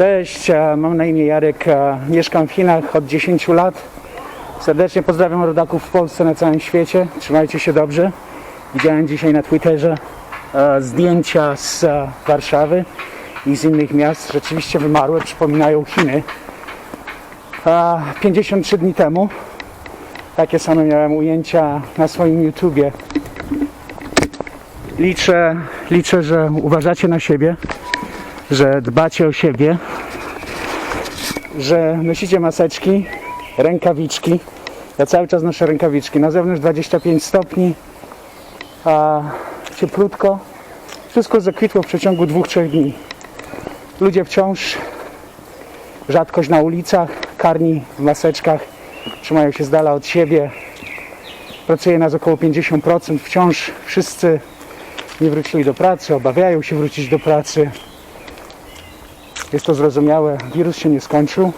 Cześć, e, mam na imię Jarek, e, mieszkam w Chinach od 10 lat. Serdecznie pozdrawiam rodaków w Polsce, na całym świecie. Trzymajcie się dobrze. Widziałem dzisiaj na Twitterze e, zdjęcia z Warszawy i z innych miast. Rzeczywiście wymarłe, przypominają Chiny. E, 53 dni temu takie same miałem ujęcia na swoim YouTubie. Liczę, liczę, że uważacie na siebie, że dbacie o siebie, że nosicie maseczki, rękawiczki. Ja cały czas noszę rękawiczki. Na zewnątrz 25 stopni, a cieplutko. Wszystko zakwitło w przeciągu 2-3 dni. Ludzie wciąż, rzadkość na ulicach, karni w maseczkach, trzymają się z dala od siebie. Pracuje nas około 50%. Wciąż wszyscy nie wrócili do pracy, obawiają się wrócić do pracy. Jest to zrozumiałe. Wirus się nie skończył.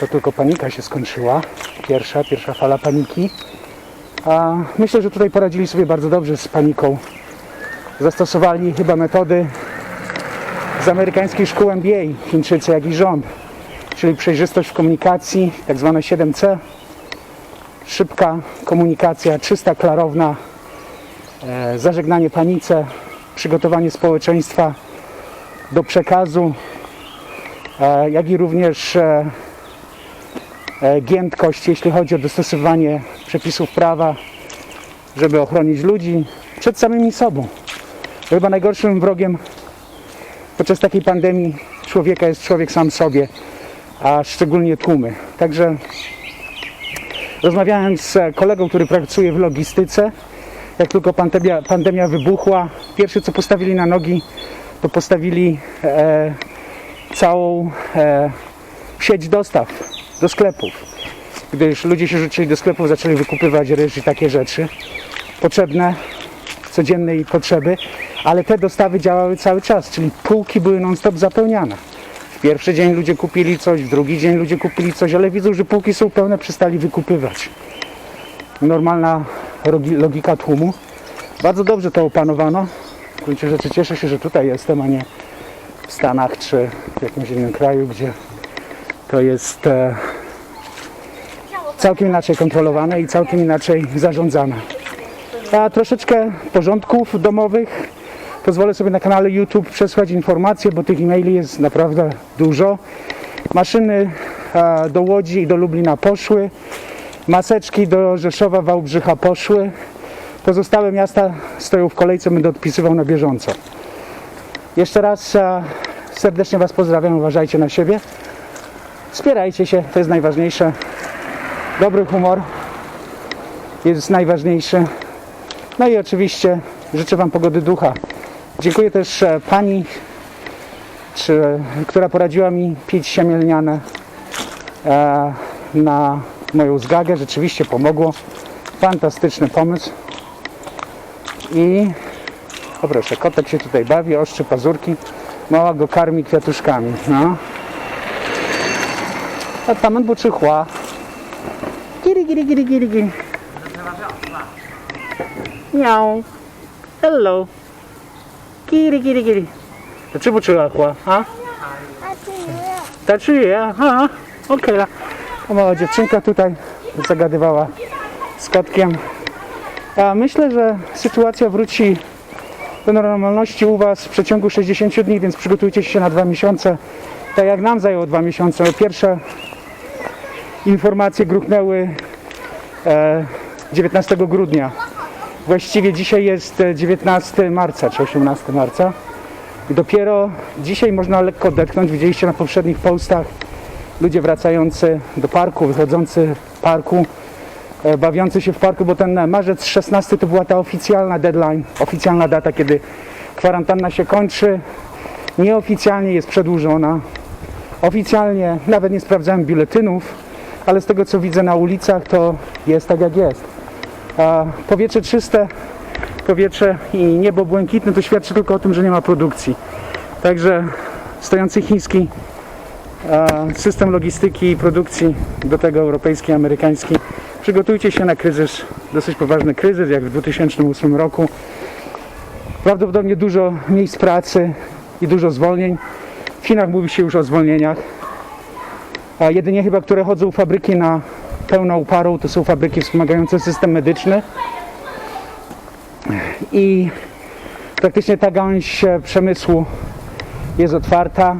To tylko panika się skończyła. Pierwsza, pierwsza fala paniki. A myślę, że tutaj poradzili sobie bardzo dobrze z paniką. Zastosowali chyba metody z amerykańskiej szkół MBA, Chińczycy, jak i rząd. Czyli przejrzystość w komunikacji, tak zwane 7C. Szybka komunikacja, czysta, klarowna, e, zażegnanie panice, przygotowanie społeczeństwa do przekazu, jak i również e, e, giętkość, jeśli chodzi o dostosowanie przepisów prawa, żeby ochronić ludzi przed samymi sobą. Chyba najgorszym wrogiem podczas takiej pandemii człowieka jest człowiek sam sobie, a szczególnie tłumy. Także rozmawiałem z kolegą, który pracuje w logistyce. Jak tylko pandemia, pandemia wybuchła, pierwsze co postawili na nogi, to postawili e, całą e, sieć dostaw do sklepów. Gdyż ludzie się rzucili do sklepów, zaczęli wykupywać ryż i takie rzeczy potrzebne, codziennej potrzeby, ale te dostawy działały cały czas, czyli półki były non-stop zapełniane. W pierwszy dzień ludzie kupili coś, w drugi dzień ludzie kupili coś, ale widzą, że półki są pełne, przestali wykupywać. Normalna logika tłumu. Bardzo dobrze to opanowano. W gruncie rzeczy cieszę się, że tutaj jestem, a nie Stanach czy w jakimś innym kraju, gdzie to jest e, całkiem inaczej kontrolowane i całkiem inaczej zarządzane. A troszeczkę porządków domowych. Pozwolę sobie na kanale YouTube przesłać informacje, bo tych e-maili jest naprawdę dużo. Maszyny e, do Łodzi i do Lublina poszły. Maseczki do Rzeszowa, Wałbrzycha poszły. Pozostałe miasta stoją w kolejce, będę odpisywał na bieżąco. Jeszcze raz e, serdecznie Was pozdrawiam, uważajcie na siebie. Wspierajcie się, to jest najważniejsze. Dobry humor jest najważniejszy. No i oczywiście życzę Wam pogody ducha. Dziękuję też e, Pani, czy, która poradziła mi pić siemię lniane e, na moją zgagę. Rzeczywiście pomogło. Fantastyczny pomysł. I o proszę, kotek się tutaj bawi, oszczy pazurki. Mała go karmi kwiatuszkami, no. A tam bo czychła. Giri, giri, giri, giri, giri. Miau. Hello. Giri, giri, giri. Dlaczego czychła, a? Ta czyje, aha. Okej. Okay. Mała dziewczynka tutaj zagadywała z kotkiem. A myślę, że sytuacja wróci do normalności u Was w przeciągu 60 dni, więc przygotujcie się na dwa miesiące. Tak jak nam zajęło dwa miesiące. Pierwsze informacje gruchnęły e, 19 grudnia. Właściwie dzisiaj jest e, 19 marca czy 18 marca. Dopiero dzisiaj można lekko odetchnąć. Widzieliście na poprzednich postach ludzie wracający do parku, wychodzący w parku, e, bawiący się w parku, bo ten marzec 16 to była ta oficjalna deadline, oficjalna data, kiedy kwarantanna się kończy. Nieoficjalnie jest przedłużona. Oficjalnie nawet nie sprawdzałem biuletynów, ale z tego co widzę na ulicach to jest tak jak jest. A powietrze czyste, powietrze i niebo błękitne to świadczy tylko o tym, że nie ma produkcji. Także stojący chiński system logistyki i produkcji, do tego europejski, amerykański. Przygotujcie się na kryzys, dosyć poważny kryzys, jak w 2008 roku. Prawdopodobnie dużo miejsc pracy i dużo zwolnień. W Chinach mówi się już o zwolnieniach. A jedynie chyba, które chodzą fabryki na pełną parą, to są fabryki wspomagające system medyczny. I praktycznie ta gałąź przemysłu jest otwarta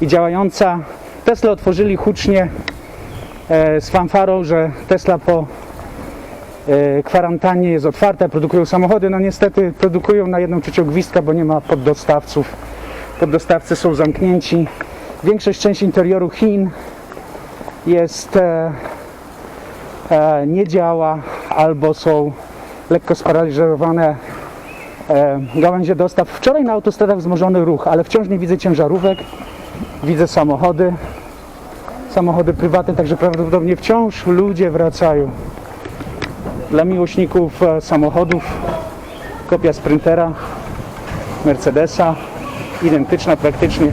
i działająca. Tesla otworzyli hucznie z fanfarą, że Tesla po e, kwarantannie jest otwarta, produkują samochody. No niestety produkują na jedną trzecią gwizdka, bo nie ma poddostawców. Poddostawcy są zamknięci. Większość części interioru Chin jest e, e, nie działa albo są lekko sparaliżowane e, gałęzie dostaw. Wczoraj na autostradach wzmożony ruch, ale wciąż nie widzę ciężarówek, widzę samochody, samochody prywatne, także prawdopodobnie wciąż ludzie wracają. Dla miłośników e, samochodów kopia Sprintera, Mercedesa, identyczna praktycznie.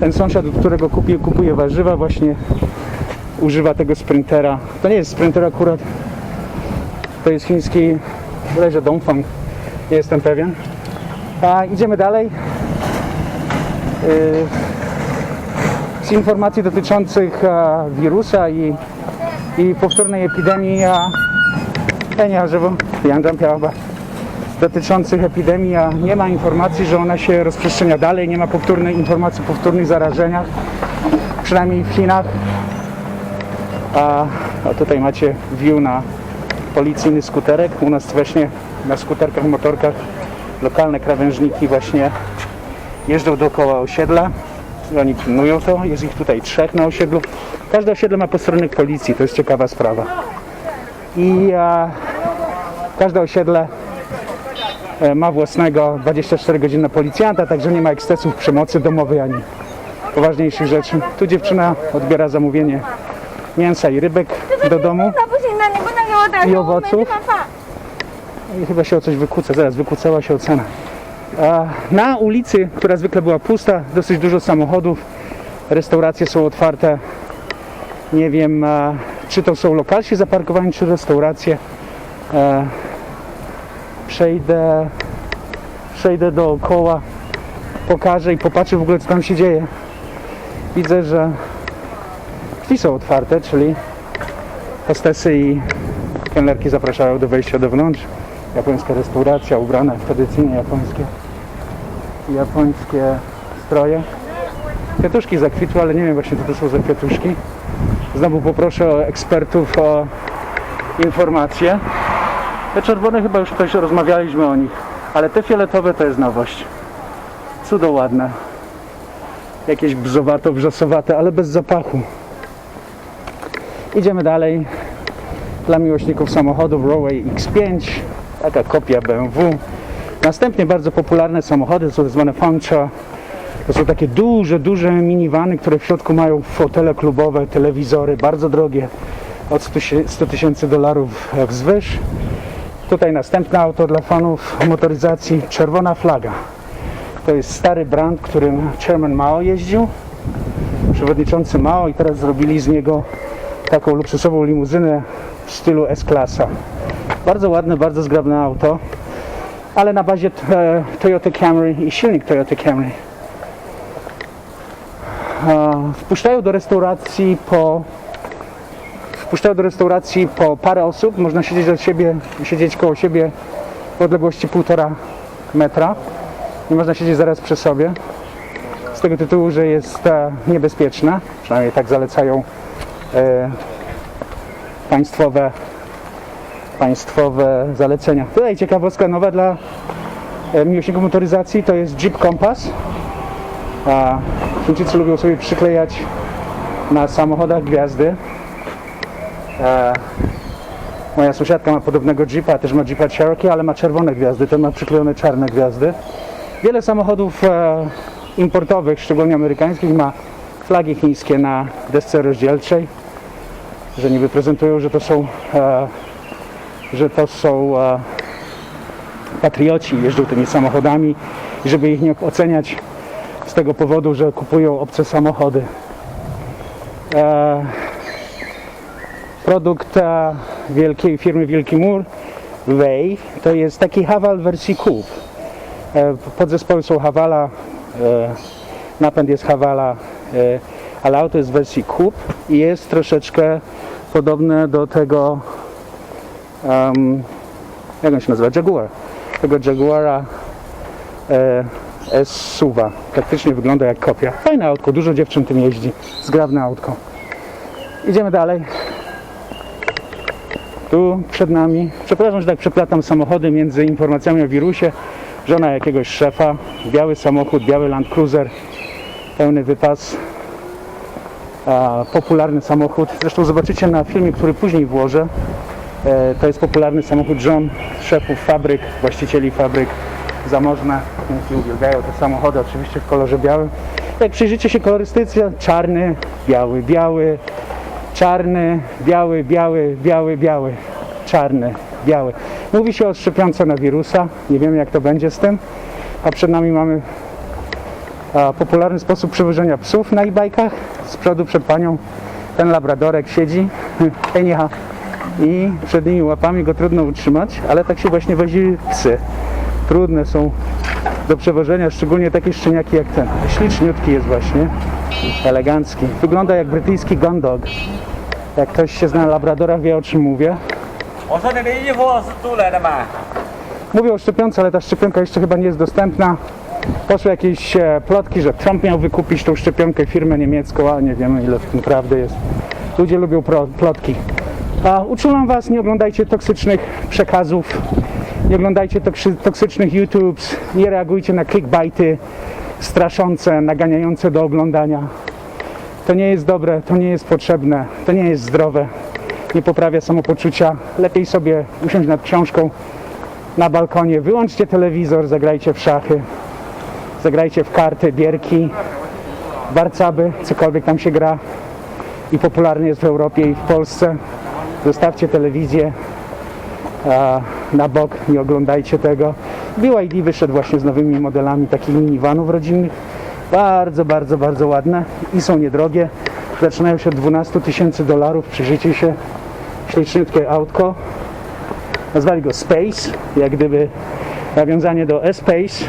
Ten sąsiad, którego kupię, kupuje warzywa, właśnie używa tego Sprintera. To nie jest Sprinter akurat, to jest chiński, bodajże Dongfeng, nie jestem pewien. A idziemy dalej. Yy, informacji dotyczących e, wirusa i, i powtórnej epidemii, a ja nie żywo, dotyczących epidemii, nie ma informacji, że ona się rozprzestrzenia dalej, nie ma powtórnej informacji o powtórnych zarażeniach, przynajmniej w Chinach. A, a tutaj macie view na policyjny skuterek. U nas właśnie na skuterkach, motorkach lokalne krawężniki właśnie jeżdżą dookoła osiedla oni pilnują to, jest ich tutaj trzech na osiedlu. Każde osiedle ma posterunek policji, to jest ciekawa sprawa. I e, każde osiedle e, ma własnego 24 godziny policjanta, także nie ma ekscesów przemocy domowej ani poważniejszych rzeczy. Tu dziewczyna odbiera zamówienie mięsa i rybek do domu i owoców. I chyba się o coś wykłóca, zaraz wykłócała się o cenę. Na ulicy, która zwykle była pusta, dosyć dużo samochodów, restauracje są otwarte. Nie wiem, czy to są lokalsi zaparkowani, czy restauracje. E, Przejdę, przejdę dookoła, pokażę i popatrzę w ogóle, co tam się dzieje. Widzę, że drzwi są otwarte, czyli hostesy i kelnerki zapraszają do wejścia do wnątrz. Japońska restauracja, ubrane w tradycyjnie japońskie, japońskie stroje. Kwiatuszki zakwitły, ale nie wiem właśnie co to są za kwiatuszki. Znowu poproszę ekspertów o informacje. Te czerwone chyba już ktoś rozmawialiśmy o nich, ale te fioletowe to jest nowość. Cudo ładne. Jakieś bzowato, wrzosowate, ale bez zapachu. Idziemy dalej dla miłośników samochodów Rowway X5, taka kopia BMW. Następnie bardzo popularne samochody są tak zwane Fancha. To są takie duże, duże minivany, które w środku mają fotele klubowe, telewizory, bardzo drogie, od 100 tysięcy dolarów wzwyż. Tutaj następne auto dla fanów motoryzacji, czerwona flaga. To jest stary brand, którym Chairman Mao jeździł, przewodniczący Mao i teraz zrobili z niego taką luksusową limuzynę w stylu S-klasa. Bardzo ładne, bardzo zgrabne auto, ale na bazie Toyota Camry i silnik Toyota Camry. Wpuszczają do restauracji po wpuszczają do restauracji po parę osób, można siedzieć od siebie, siedzieć koło siebie w odległości półtora metra. Nie można siedzieć zaraz przy sobie. Z tego tytułu, że jest e, niebezpieczna, przynajmniej tak zalecają e, państwowe, państwowe zalecenia. Tutaj ciekawostka nowa dla e, miłośników motoryzacji to jest Jeep Compass. A Chińczycy lubią sobie przyklejać na samochodach gwiazdy. E, moja sąsiadka ma podobnego Jeepa, też ma Jeepa Cherokee, ale ma czerwone gwiazdy, ten ma przyklejone czarne gwiazdy. Wiele samochodów e, importowych, szczególnie amerykańskich, ma flagi chińskie na desce rozdzielczej że niby prezentują, że to są, że to są e, patrioci, jeżdżą tymi samochodami i żeby ich nie oceniać z tego powodu, że kupują obce samochody. E, produkt e, wielkiej firmy Wielki Mur, Wei, to jest taki Hawal wersji Coupe. Podzespoły są Hawala, napęd jest Havala, e, ale auto jest w wersji Coupe i jest troszeczkę podobne do tego, um, jak on się nazywa, Jaguar, tego Jaguara e, S-Suva. Praktycznie wygląda jak kopia. Fajne autko, dużo dziewczyn tym jeździ, zgrabne autko. Idziemy dalej. Tu przed nami, przepraszam, że tak przeplatam samochody między informacjami o wirusie. Żona jakiegoś szefa, biały samochód, biały Land Cruiser, pełny wypas, a, popularny samochód. Zresztą zobaczycie na filmie, który później włożę. E, to jest popularny samochód żon szefów fabryk, właścicieli fabryk zamożne. Niemcy uwielbiają te samochody, oczywiście w kolorze białym. Jak przyjrzycie się kolorystyce, czarny, biały, biały, czarny, biały, biały, biały, biały, czarny, biały. Mówi się o szczepionce na wirusa, nie wiemy jak to będzie z tym, a przed nami mamy a, popularny sposób przewożenia psów na e-bajkach. Z przodu przed panią ten labradorek siedzi, eniha, i przednimi łapami go trudno utrzymać, ale tak się właśnie wozi psy. Trudne są do przewożenia, szczególnie takie szczeniaki jak ten. Śliczniutki jest właśnie, elegancki. Wygląda jak brytyjski gun dog. Jak ktoś się zna na labradorach, wie o czym mówię. Mówię o szczepionce, ale ta szczepionka jeszcze chyba nie jest dostępna. Poszły jakieś e, plotki, że Trump miał wykupić tą szczepionkę firmę niemiecką, a nie wiemy ile w tym prawdy jest. Ludzie lubią plotki. A uczulam Was, nie oglądajcie toksycznych przekazów, nie oglądajcie toksy, toksycznych YouTubes, nie reagujcie na clickbaity straszące, naganiające do oglądania. To nie jest dobre, to nie jest potrzebne, to nie jest zdrowe, nie poprawia samopoczucia. Lepiej sobie usiąść nad książką, na balkonie, wyłączcie telewizor, zagrajcie w szachy, zagrajcie w karty, bierki, warcaby, cokolwiek tam się gra i popularny jest w Europie i w Polsce. Zostawcie telewizję na bok, nie oglądajcie tego. BYD wyszedł właśnie z nowymi modelami takich minivanów rodzinnych. Bardzo, bardzo, bardzo ładne i są niedrogie. Zaczynają się od 12 tysięcy dolarów. Przyjrzyjcie się, śliczniutkie autko. Nazwali go Space, jak gdyby nawiązanie do E-Space.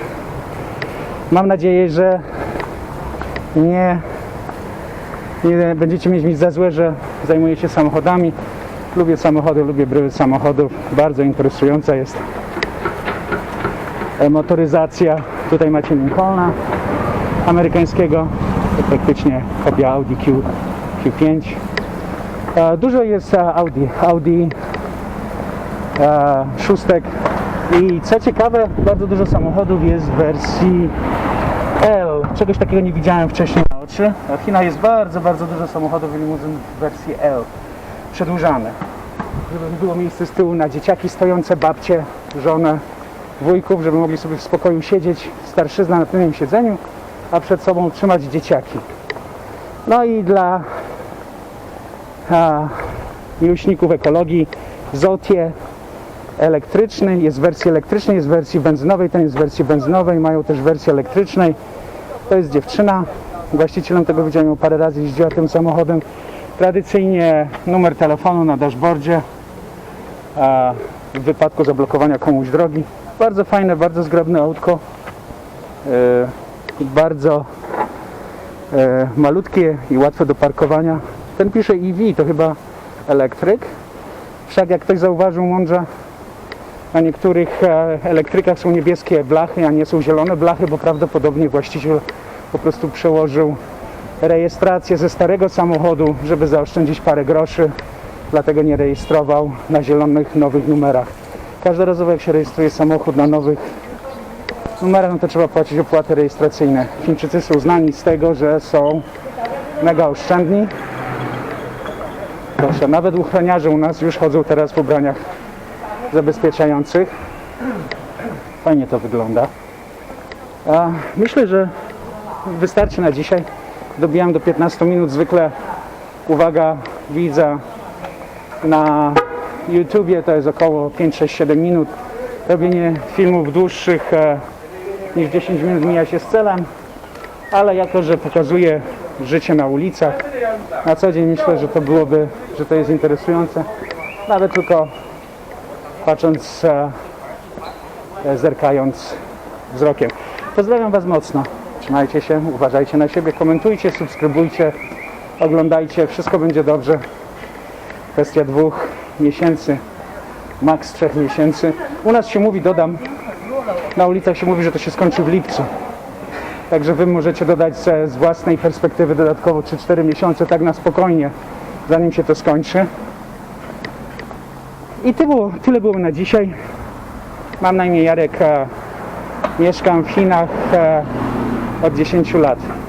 Mam nadzieję, że nie, nie będziecie mieć nic za złe, że zajmuję się samochodami. Lubię samochody, lubię bryły samochodów. Bardzo interesująca jest e, motoryzacja. Tutaj macie Lincolna amerykańskiego. Praktycznie kopia Audi Q, Q5. E, Dużo jest e, Audi. Audi szóstek. I co ciekawe, bardzo dużo samochodów jest w wersji L. Czegoś takiego nie widziałem wcześniej na oczy. W Chinach jest bardzo, bardzo dużo samochodów i limuzyn w wersji L. Przedłużane. Żeby było miejsce z tyłu na dzieciaki stojące, babcie, żonę, wujków, żeby mogli sobie w spokoju siedzieć, starszyzna na tylnym siedzeniu, a przed sobą trzymać dzieciaki. No i dla a, miłośników ekologii Zotie elektryczny, jest w wersji elektrycznej, jest w wersji benzynowej, ten jest w wersji benzynowej, mają też wersję elektrycznej. To jest dziewczyna, właścicielem tego widziałem parę razy jeździła tym samochodem. Tradycyjnie numer telefonu na dashboardzie a w wypadku zablokowania komuś drogi. Bardzo fajne, bardzo zgrabne autko. E, bardzo e, malutkie i łatwe do parkowania. Ten pisze EV, to chyba elektryk. Wszak jak ktoś zauważył mądrze, na niektórych e, elektrykach są niebieskie blachy, a nie są zielone blachy, bo prawdopodobnie właściciel po prostu przełożył rejestrację ze starego samochodu, żeby zaoszczędzić parę groszy, dlatego nie rejestrował na zielonych, nowych numerach. Każdorazowo jak się rejestruje samochód na nowych numerach, no to trzeba płacić opłaty rejestracyjne. Chińczycy są znani z tego, że są mega oszczędni. Proszę, nawet uchroniarze u nas już chodzą teraz w ubraniach zabezpieczających. Fajnie to wygląda. A myślę, że wystarczy na dzisiaj. Dobijam do 15 minut. Zwykle uwaga widza na YouTubie to jest około 5, 6, 7 minut. Robienie filmów dłuższych e, niż 10 minut mija się z celem, ale jako, że pokazuje życie na ulicach, na co dzień myślę, że to byłoby, że to jest interesujące. Nawet tylko patrząc, e, e, zerkając wzrokiem. Pozdrawiam Was mocno. Trzymajcie się, uważajcie na siebie, komentujcie, subskrybujcie, oglądajcie, wszystko będzie dobrze. Kwestia dwóch miesięcy, maks trzech miesięcy. U nas się mówi, dodam, na ulicach się mówi, że to się skończy w lipcu. Także wy możecie dodać z własnej perspektywy dodatkowo 3-4 miesiące, tak na spokojnie, zanim się to skończy. I to było, tyle było na dzisiaj. Mam na imię Jarek, e, mieszkam w Chinach e, od 10 lat.